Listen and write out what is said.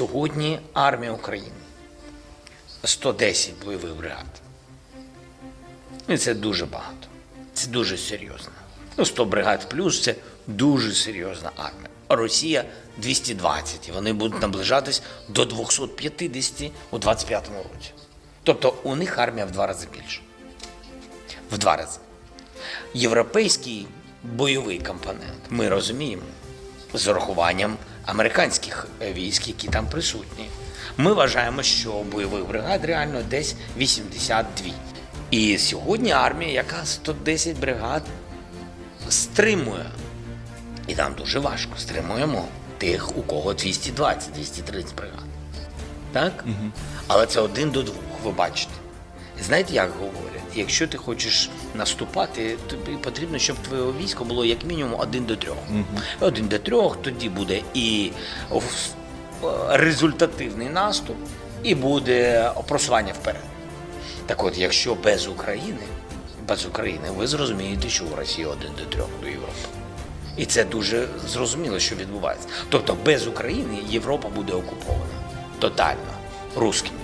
Сьогодні армія України 110 бойових бригад. І це дуже багато. Це дуже серйозно. Ну, 100 бригад плюс це дуже серйозна армія. Росія 220, і вони будуть наближатись до 250 у 25-му році. Тобто у них армія в два рази більше. В два рази. Європейський бойовий компонент ми розуміємо з урахуванням американських е, військ, які там присутні. Ми вважаємо, що бойових бригад реально десь 82. І сьогодні армія, яка 110 бригад стримує. І нам дуже важко стримуємо тих, у кого 220-230 бригад. Так? Але це один до двох, ви бачите. Знаєте, як говорять? Якщо ти хочеш наступати, тобі потрібно, щоб твоє військо було як мінімум один до трьох. Один до трьох, тоді буде і результативний наступ, і буде просування вперед. Так от, якщо без України, без України, ви зрозумієте, що у Росії один до трьох до Європи. І це дуже зрозуміло, що відбувається. Тобто без України Європа буде окупована тотально русскими.